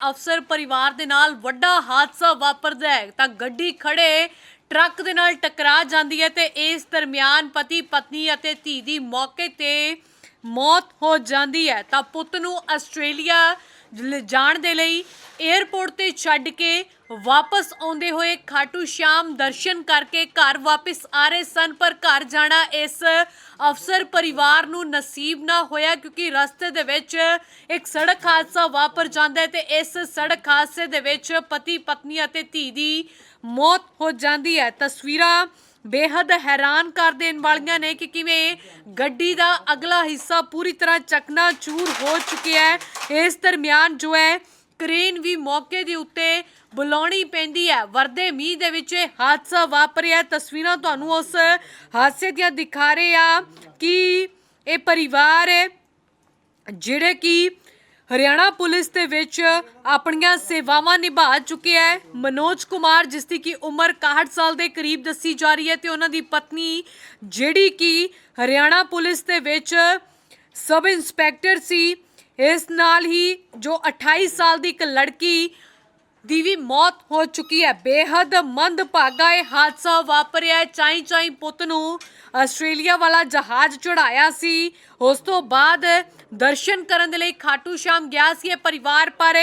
ਅਫਸਰ ਪਰਿਵਾਰ ਦੇ ਨਾਲ ਵੱਡਾ ਹਾਦਸਾ ਵਾਪਰਦਾ ਹੈ, ਤਾਂ ਗੱਡੀ ਖੜੇ ਟਰੱਕ ਦੇ ਨਾਲ ਟਕਰਾ ਜਾਂਦੀ ਹੈ ਤੇ ਇਸ ਦਰਮਿਆਨ ਪਤੀ ਪਤਨੀ ਅਤੇ ਧੀ ਦੀ ਮੌਕੇ ਤੇ ਮੌਤ ਹੋ ਜਾਂਦੀ ਹੈ। ਤਾਂ ਪੁੱਤ ਨੂੰ ਆਸਟ੍ਰੇਲੀਆ ਲ- ਜਾਣ ਦੇ ਲਈ 에ਅਰਪੋਰਟ ਤੇ ਛੱਡ ਕੇ ਵਾਪਸ ਆਉਂਦੇ ਹੋਏ ਖਾਟੂ ਸ਼ਾਮ ਦਰਸ਼ਨ ਕਰਕੇ ਘਰ ਵਾਪਸ ਆ ਰਹੇ ਸਨ, ਪਰ ਘਰ ਜਾਣਾ ਇਸ ਅਫਸਰ ਪਰਿਵਾਰ ਨੂੰ ਨਸੀਬ ਨਾ ਹੋਇਆ ਕਿਉਂਕਿ ਰਸਤੇ ਦੇ ਵਿੱਚ ਇੱਕ ਸੜਕ ਹਾਦਸਾ ਵਾਪਰ ਜਾਂਦਾ ਹੈ ਤੇ ਇਸ ਸੜਕ ਹਾਦਸੇ ਦੇ ਵਿੱਚ ਪਤੀ ਪਤਨੀ ਅਤੇ ਧੀ ਦੀ ਮੌਤ ਹੋ ਜਾਂਦੀ ਹੈ। ਤਸਵੀਰਾਂ ਬੇਹੱਦ ਹੈਰਾਨ ਕਰ ਦੇਣ ਵਾਲੀਆਂ ਨੇ ਕਿ ਕਿਵੇਂ ਗੱਡੀ ਦਾ ਅਗਲਾ ਹਿੱਸਾ ਪੂਰੀ ਤਰ੍ਹਾਂ ਚਕਨਾ ਚੂਰ ਹੋ ਚੁੱਕਿਆ ਹੈ। ਇਸ ਦਰਮਿਆਨ ਜੋ ਹੈ, ਕ੍ਰੇਨ ਵੀ ਮੌਕੇ ਦੇ ਉੱਤੇ ਬੁਲਾਉਣੀ ਪੈਂਦੀ ਹੈ। ਵਰਦੇ ਮੀਂਹ ਦੇ ਵਿੱਚ ਇਹ ਹਾਦਸਾ ਵਾਪਰਿਆ ਤਸਵੀਰਾਂ ਤੁਹਾਨੂੰ ਉਸ ਹਾਦਸੇ ਦੀਆਂ ਦਿਖਾ ਰਹੇ ਆ ਕਿ ਇਹ ਪਰਿਵਾਰ ਜਿਹੜੇ ਕਿ ਹਰਿਆਣਾ ਪੁਲਿਸ ਦੇ ਵਿੱਚ ਆਪਣੀਆਂ ਸੇਵਾਵਾਂ ਨਿਭਾ ਚੁੱਕਿਆ ਹੈ। ਮਨੋਜ ਕੁਮਾਰ, ਜਿਸ ਦੀ ਕਿ ਉਮਰ 61 ਸਾਲ ਦੇ ਕਰੀਬ ਦੱਸੀ ਜਾ ਰਹੀ ਹੈ ਤੇ ਉਹਨਾਂ ਦੀ ਪਤਨੀ, ਜਿਹੜੀ ਕਿ ਹਰਿਆਣਾ ਪੁਲਿਸ ਦੇ ਵਿੱਚ ਸਬ ਇੰਸਪੈਕਟਰ ਸੀ, ਇਸ ਨਾਲ ਹੀ ਜੋ 28 ਸਾਲ ਦੀ ਇੱਕ ਲੜਕੀ ਦੀ ਵੀ ਮੌਤ ਹੋ ਚੁੱਕੀ ਹੈ। ਬੇਹੱਦ ਮੰਦਭਾਗਾ ਇਹ ਹਾਦਸਾ ਵਾਪਰਿਆ ਹੈ। ਚਾਈ ਚਾਈ ਪੁੱਤ ਨੂੰ ਆਸਟ੍ਰੇਲੀਆ ਵਾਲਾ ਜਹਾਜ਼ ਚੜਾਇਆ ਸੀ। ਉਸ ਤੋਂ ਬਾਅਦ ਦਰਸ਼ਨ ਕਰਨ ਦੇ ਲਈ ਖਾਟੂ ਸ਼ਾਮ ਗਿਆ ਸੀ ਇਹ ਪਰਿਵਾਰ ਪਰ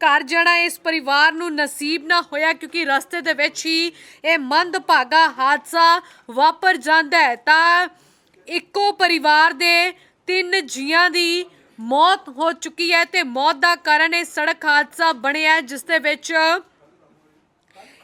ਘਰ ਜਾਣਾ ਇਸ ਪਰਿਵਾਰ ਨੂੰ ਨਸੀਬ ਨਾ ਹੋਇਆ ਕਿਉਂਕਿ ਰਸਤੇ ਦੇ ਵਿੱਚ ਹੀ ਇਹ ਮੰਦਭਾਗਾ ਹਾਦਸਾ ਵਾਪਰ ਜਾਂਦਾ ਹੈ। ਤਾਂ ਇੱਕੋ ਪਰਿਵਾਰ ਦੇ ਤਿੰਨ ਜੀਆਂ ਦੀ ਮੌਤ ਹੋ ਚੁੱਕੀ ਹੈ ਤੇ ਮੌਤ ਦਾ ਕਾਰਨ ਇਹ ਸੜਕ ਹਾਦਸਾ ਬਣਿਆ ਹੈ, ਜਿਸ ਦੇ ਵਿੱਚ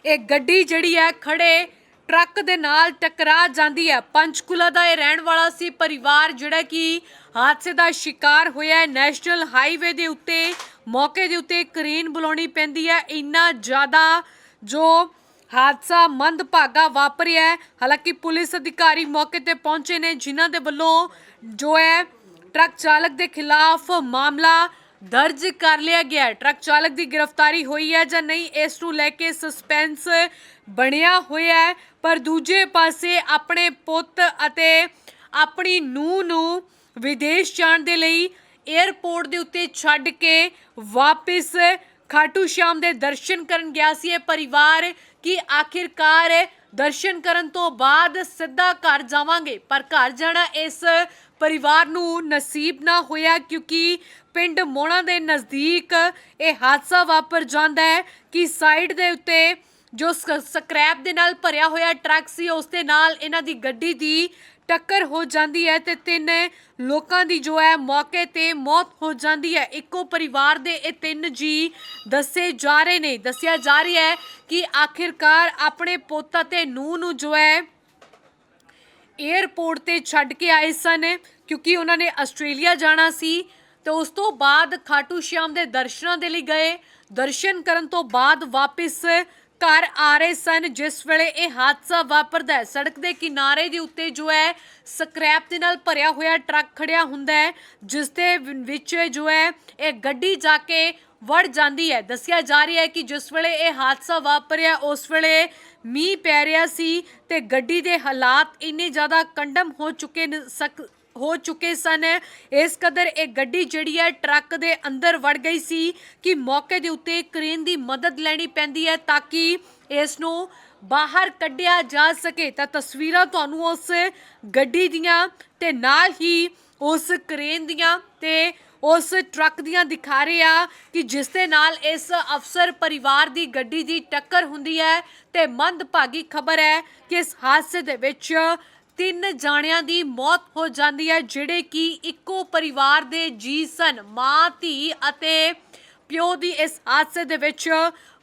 ਇਹ ਗੱਡੀ ਜਿਹੜੀ ਹੈ ਖੜੇ ਟਰੱਕ ਦੇ ਨਾਲ ਟਕਰਾ ਜਾਂਦੀ ਹੈ। ਪੰਚਕੂਲਾ ਦਾ ਇਹ ਰਹਿਣ ਵਾਲਾ ਸੀ ਪਰਿਵਾਰ, ਜਿਹੜਾ ਕਿ ਹਾਦਸੇ ਦਾ ਸ਼ਿਕਾਰ ਹੋਇਆ ਹੈ। ਨੈਸ਼ਨਲ ਹਾਈਵੇ ਦੇ ਉੱਤੇ, ਮੌਕੇ ਦੇ ਉੱਤੇ ਕਰੀਨ ਬੁਲਾਉਣੀ ਪੈਂਦੀ ਹੈ। ਇੰਨਾ ਜ਼ਿਆਦਾ ਜੋ ਹਾਦਸਾ ਮੰਦਭਾਗਾ ਵਾਪਰਿਆ ਹਾਲਾਂਕਿ ਪੁਲਿਸ ਅਧਿਕਾਰੀ ਮੌਕੇ ਤੇ ਪਹੁੰਚੇ ਨੇ, ਜਿਨ੍ਹਾਂ ਦੇ ਵੱਲੋਂ ਜੋ ਹੈ, ਟਰੱਕ ਚਾਲਕ ਦੇ ਖਿਲਾਫ ਮਾਮਲਾ ਦਰਜ ਕਰ ਲਿਆ ਗਿਆ ਹੈ। ਟਰੱਕ ਚਾਲਕ ਦੀ ਗ੍ਰਿਫਤਾਰੀ ਹੋਈ ਹੈ ਜਾਂ ਨਹੀਂ, ਇਸ ਨੂੰ ਲੈ ਕੇ ਸਸਪੈਂਸ ਬਣਿਆ ਹੋਇਆ ਹੈ। ਪਰ ਦੂਜੇ ਪਾਸੇ ਆਪਣੇ ਪੁੱਤ ਅਤੇ ਆਪਣੀ ਨੂੰਹ ਨੂੰ ਵਿਦੇਸ਼ ਜਾਣ ਦੇ ਲਈ 에ਅਰਪੋਰਟ ਦੇ ਉੱਤੇ ਛੱਡ ਕੇ ਵਾਪਿਸ ਖਾਟੂ ਸ਼ਾਮ ਦੇ ਦਰਸ਼ਨ ਕਰਨ ਗਿਆ ਸੀ। ਇਹ ਪਰਿਵਾਰ ਕਿ ਆਖਿਰਕਾਰ ਦਰਸ਼ਨ ਕਰਨ ਤੋਂ ਬਾਅਦ ਸਿੱਧਾ ਘਰ ਜਾਵਾਂਗੇ? ਪਰ ਘਰ ਜਾਣਾ ਇਸ ਪਰਿਵਾਰ ਨੂੰ ਨਸੀਬ ਨਾ ਹੋਇਆ ਕਿਉਂਕਿ ਪਿੰਡ ਮੋਣਾ ਦੇ ਨਜ਼ਦੀਕ ਇਹ ਹਾਦਸਾ ਵਾਪਰ ਜਾਂਦਾ ਹੈ ਕਿ ਸਾਈਡ ਦੇ ਉੱਤੇ ਜੋ ਸ- ਸਕ੍ਰੈਪ ਦੇ ਨਾਲ ਭਰਿਆ ਹੋਇਆ ਟਰੱਕ ਸੀ, ਉਸ ਦੇ ਨਾਲ ਇਹਨਾਂ ਦੀ ਗੱਡੀ ਦੀ ਟੱਕਰ ਹੋ ਜਾਂਦੀ ਹੈ ਤੇ ਤਿੰਨ ਲੋਕਾਂ ਦੀ ਜੋ ਹੈ ਮੌਕੇ ਤੇ ਮੌਤ ਹੋ ਜਾਂਦੀ ਹੈ। ਇੱਕੋ ਪਰਿਵਾਰ ਦੇ ਇਹ ਤਿੰਨ ਜੀ ਦੱਸੇ ਜਾ ਰਹੇ ਨੇ। ਦੱਸਿਆ ਜਾ ਰਿਹਾ ਹੈ ਕਿ ਆਖਿਰਕਾਰ ਆਪਣੇ ਪੁੱਤ ਅਤੇ ਨੂੰਹ ਨੂੰ ਜੋ ਹੈ 에ਅਰਪੋਰਟ ਤੇ ਛੱਡ ਕੇ ਆਏ ਸਨ ਕਿਉਂਕਿ ਉਹਨਾਂ ਨੇ ਆਸਟ੍ਰੇਲੀਆ ਜਾਣਾ ਸੀ। ਤੇ ਉਸ ਤੋਂ ਬਾਅਦ ਖਾਟੂ ਸ਼ਾਮ ਦੇ ਦਰਸ਼ਨਾਂ ਦੇ ਲਈ ਗਏ। ਦਰਸ਼ਨ ਕਰਨ ਤੋਂ ਬਾਅਦ ਵਾਪਸ ਘਰ ਆ ਰਹੇ ਸਨ। ਜਿਸ ਵੇਲੇ ਇਹ ਹਾਦਸਾ ਵਾਪਰਦਾ ਹੈ, ਸੜਕ ਦੇ ਕਿਨਾਰੇ ਦੇ ਉੱਤੇ ਜੋ ਹੈ, ਸਕ੍ਰੈਪ ਦੇ ਨਾਲ ਭਰਿਆ ਹੋਇਆ ਟਰੱਕ ਖੜਿਆ ਹੁੰਦਾ ਹੈ, ਜਿਸ ਦੇ ਵਿੱਚ ਜੋ ਹੈ, ਇਹ ਗੱਡੀ ਜਾ ਕੇ ਵੜ ਜਾਂਦੀ ਹੈ। ਦੱਸਿਆ ਜਾ ਰਿਹਾ ਹੈ ਕਿ ਜਿਸ ਵੇਲੇ ਇਹ ਹਾਦਸਾ ਵਾਪਰਿਆ, ਉਸ ਵੇਲੇ ਮੀਂਹ ਪੈ ਰਿਹਾ ਸੀ ਤੇ ਗੱਡੀ ਦੇ ਹਾਲਾਤ ਇੰਨੇ ਜ਼ਿਆਦਾ ਕੰਡਮ ਹੋ ਚੁੱਕੇ ਨ- ਸਕ ਹੋ ਚੁੱਕੇ ਸਨ। ਇਸ ਕਦਰ ਇਹ ਗੱਡੀ ਜਿਹੜੀ ਹੈ, ਟਰੱਕ ਦੇ ਅੰਦਰ ਵੜ ਗਈ ਸੀ ਕਿ ਮੌਕੇ ਦੇ ਉੱਤੇ ਕ੍ਰੇਨ ਦੀ ਮਦਦ ਲੈਣੀ ਪੈਂਦੀ ਹੈ ਤਾਂ ਕਿ ਇਸ ਨੂੰ ਬਾਹਰ ਕੱਢਿਆ ਜਾ ਸਕੇ। ਤਾਂ ਤਸਵੀਰਾਂ ਤੁਹਾਨੂੰ ਉਸ ਗੱਡੀ ਦੀਆਂ ਤੇ ਨਾਲ ਹੀ ਉਸ ਕ੍ਰੇਨ ਦੀਆਂ ਤੇ ਉਸ ਟਰੱਕ ਦੀਆਂ ਦਿਖਾ ਰਹੇ ਆ ਕਿ ਜਿਸ ਦੇ ਨਾਲ ਇਸ ਅਫਸਰ ਪਰਿਵਾਰ ਦੀ ਗੱਡੀ ਦੀ ਟੱਕਰ ਹੁੰਦੀ ਹੈ ਤੇ ਮੰਦਭਾਗੀ ਖਬਰ ਹੈ ਕਿ ਇਸ ਹਾਦਸੇ ਦੇ ਵਿੱਚ ਤਿੰਨ ਜਾਣਿਆਂ ਦੀ ਮੌਤ ਹੋ ਜਾਂਦੀ ਹੈ, ਜਿਹੜੇ ਕਿ ਇੱਕੋ ਪਰਿਵਾਰ ਦੇ ਜੀ ਸਨ, ਮਾਂ, ਧੀ ਅਤੇ ਪਿਓ ਦੀ ਇਸ ਹਾਦਸੇ ਦੇ ਵਿੱਚ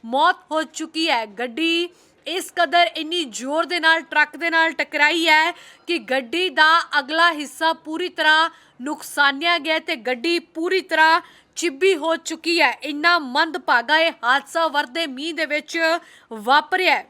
ਮੌਤ ਹੋ ਚੁੱਕੀ ਹੈ। ਗੱਡੀ ਇਸ ਕਦਰ ਇੰਨੀ ਜ਼ੋਰ ਦੇ ਨਾਲ, ਟਰੱਕ ਦੇ ਨਾਲ ਟਕਰਾਈ ਹੈ ਕਿ ਗੱਡੀ ਦਾ ਅਗਲਾ ਹਿੱਸਾ ਪੂਰੀ ਤਰ੍ਹਾਂ ਨੁਕਸਾਨਿਆ ਗਿਆ ਤੇ ਗੱਡੀ ਪੂਰੀ ਤਰ੍ਹਾਂ ਚਿੱਬੀ ਹੋ ਚੁੱਕੀ ਹੈ। ਇੰਨਾ ਮੰਦਭਾਗਾ ਇਹ ਹਾਦਸਾ ਵਰਦੇ ਮੀਂਹ ਦੇ ਵਿੱਚ ਵਾਪਰਿਆ